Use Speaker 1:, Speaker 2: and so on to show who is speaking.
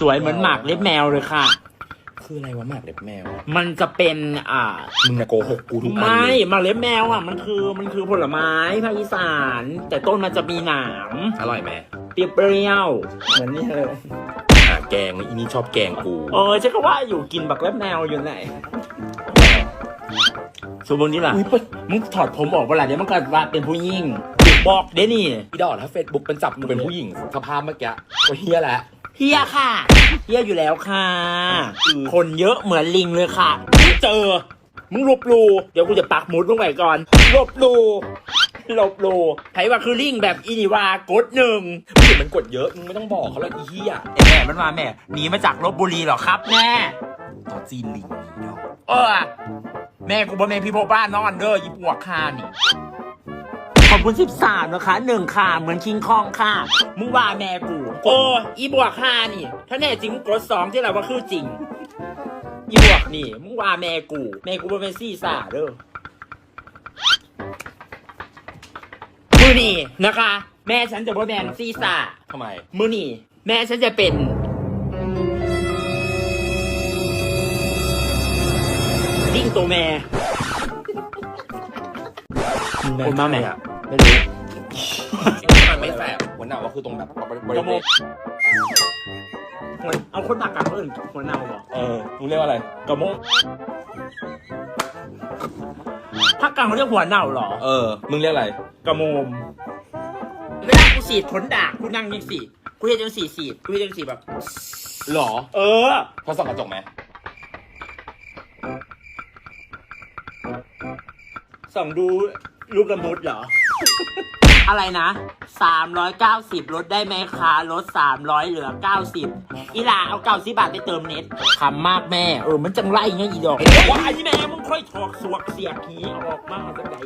Speaker 1: สวยเหมือนหมากเล็บแมวเลยค่ะ
Speaker 2: คืออะไรวะหมากเล็บแมว
Speaker 1: มันจะเป็นอ่า
Speaker 2: มึงนะโกหกกูทุกอัน
Speaker 1: ไม่
Speaker 2: เลย
Speaker 1: หมากเล็บแมวอะมันคือมันคือผลไม้ภาคอีสาน แต่ต้นมันจะมีหนาม
Speaker 2: อร่อยไหม
Speaker 1: เปรี้ยวๆเหมือนนี่เลย
Speaker 2: อะแกงอีนี่ชอบแกงกู
Speaker 1: เออฉันก็ว่าอยู่กินบักเล็บแมวอยู่ไหนส่วนบนนี้ล่ะ
Speaker 2: อุ้ยเปิด
Speaker 1: มึงถอดผมออกเวลาเดี๋ยวมันก็ว่าเป็นผู้หญิงบอกเด้นี่
Speaker 2: อีดอกถ้าเฟซบุ๊กเป็นจับมึงเป็นผู้หญิงสภาพเมื่อกี้ก็เฮียแล้ว
Speaker 1: เฮียค่ะเฮียอยู่แล้วค่ะ คนเยอะเหมือนลิงเลยค่ะเจอ มึงหลบรูเดี๋ยวกูจะปักหมุดลงไปก่อนหลบรูหลบรูไผว่าคือลิงแบบอีนิวากดหนึ่ง
Speaker 2: มึงเห็นมันกดเยอะ มึงไม่ต้องบอกเขาแล้วอีเฮีย
Speaker 1: ไอ้แม่มันมาแม่หนีมาจากลบบุรีเหรอครับแม่
Speaker 2: ต่อจีนลิงอีดอก
Speaker 1: เออแม่กูบ่แม่พี่โพบ้านนอนเด้อยี่ปวกคานี่ขอบ คุณสิบสามนะคะหนึ่งค่ะ เหมือนคิงคองค่ะ มึงว่าแม่กู โอ้อีบวกห้านี่ ถ้าแน่จริงกดสองที่เราว่าคือจริง อีบวกนี่ มึงว่าแม่กู แม่กูบ่เป็นซี่ซ่าเด้อมือนี่นะคะ แม่ฉันจะบ่แมนซี่ซ่า
Speaker 2: ทำไม
Speaker 1: มือนี่ แม่ฉันจะเป็นลิงตัวแม่คนมาไหม
Speaker 2: อะ
Speaker 1: ไม่รู้
Speaker 2: มันไม่แสบหัวหน้าว่าคือตรงแบบบริ
Speaker 1: กระ
Speaker 2: เว
Speaker 1: โม
Speaker 2: ณ
Speaker 1: กเอาคนหนักกับเพื่อนหัวเน่าเหรอ
Speaker 2: เออมึงเรียกว่าอะไร
Speaker 1: กระโมกภาคกลางเขาเรียกหัวเน่าเหรอ
Speaker 2: เออ มึงเรียกอะไร
Speaker 1: กระโมมเวลากูสีดขนดากกูนั่งยังสีกูเห็นยังสีสีดกูเห็นยังสีแบบ
Speaker 2: หรอ
Speaker 1: เออ
Speaker 2: เขาส่องกระจกไหม
Speaker 1: ส่องดูรูปละมุดเหรอ อะไรนะสามร้อยเก้าสิบลดได้ไหมคะลดสามร้อยเหลือเก้าสิบอีหลาเอาเก้าสิบบาทไปเติมเน็ตคำมากแม่ เออ มันจังไรเงี้ยอีดอกว้ายแม่มึงค่อยถอกสวกเสียกหีออกมาจากไหน